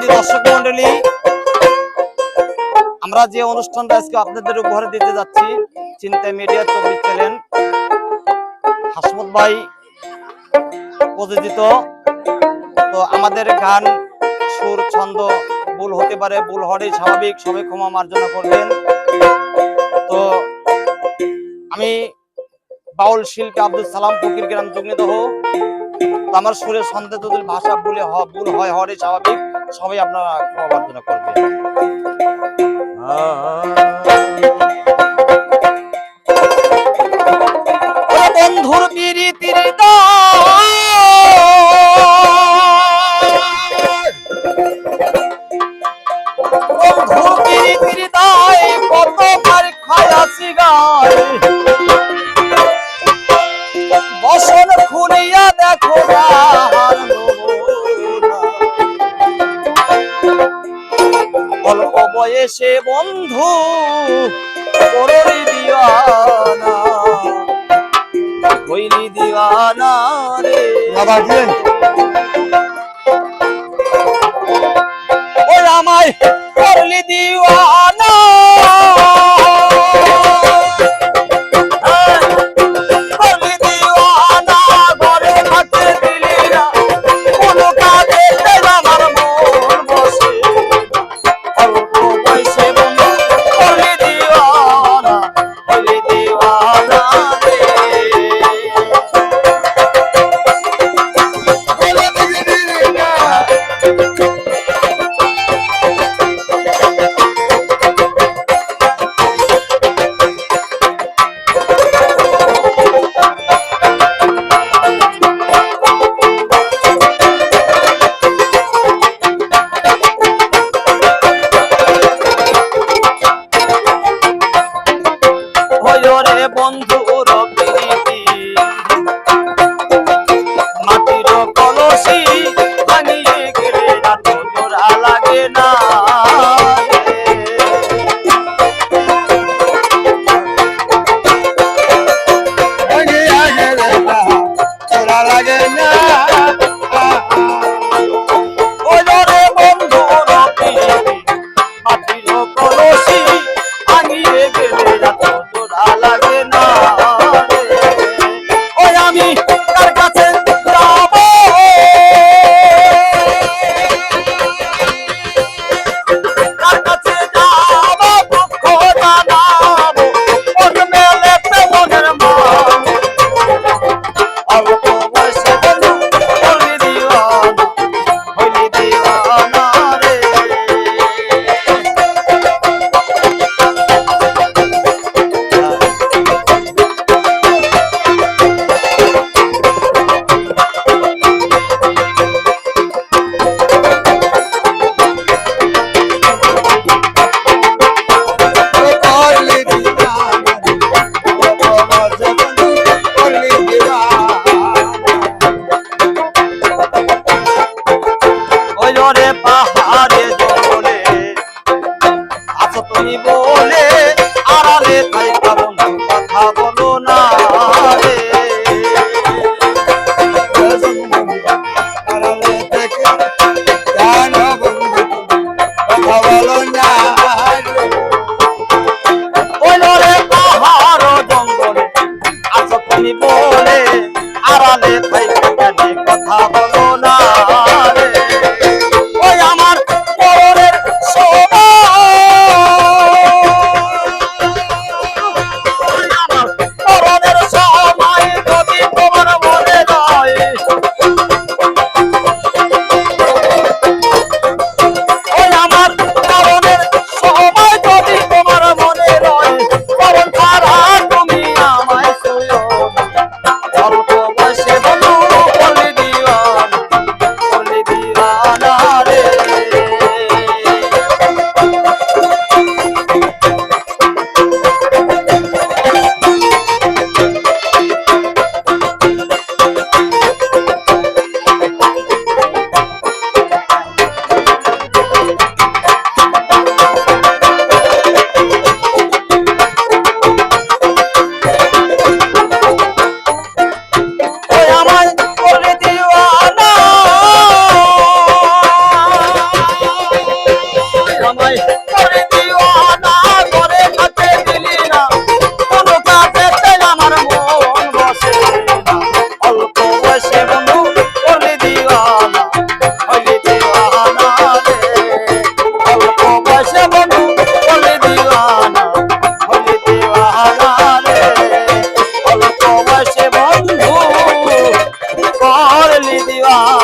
সুদী দর্শক মন্ডলী আমরা যে অনুষ্ঠানটা আজকে আপনাদের উপহার দিতে যাচ্ছি চিন্তা মিডিয়া চব্বিশ চ্যানেল, হাসমত ভাই প্রযোজিত। তো আমাদের গান, সুর, ছন্দ ভুল হতে পারে, ভুল হওয়ারই স্বাভাবিক, সবাই ক্ষমা মার্জনা করবেন। তো আমি বাউল শিল্পী আব্দুল সালাম ফকির গ্রাম জগ্নিদহ তো আমার সুরের সন্দেহ ভাষা ভুলে ভুল হয় হওয়ারই স্বাভাবিক। সবাই আপনারা ক্ষমা মার্জনা করবেন। বসন খুলিয়া দেখো আর বয়সে বন্ধু দিওয়ানা। হইলি দিওয়ানা রে। ওই আমায় করলি দিওয়ানা। হয়রে ওই রে পাহাড়ে জঙ্গলে আছো তুমি তা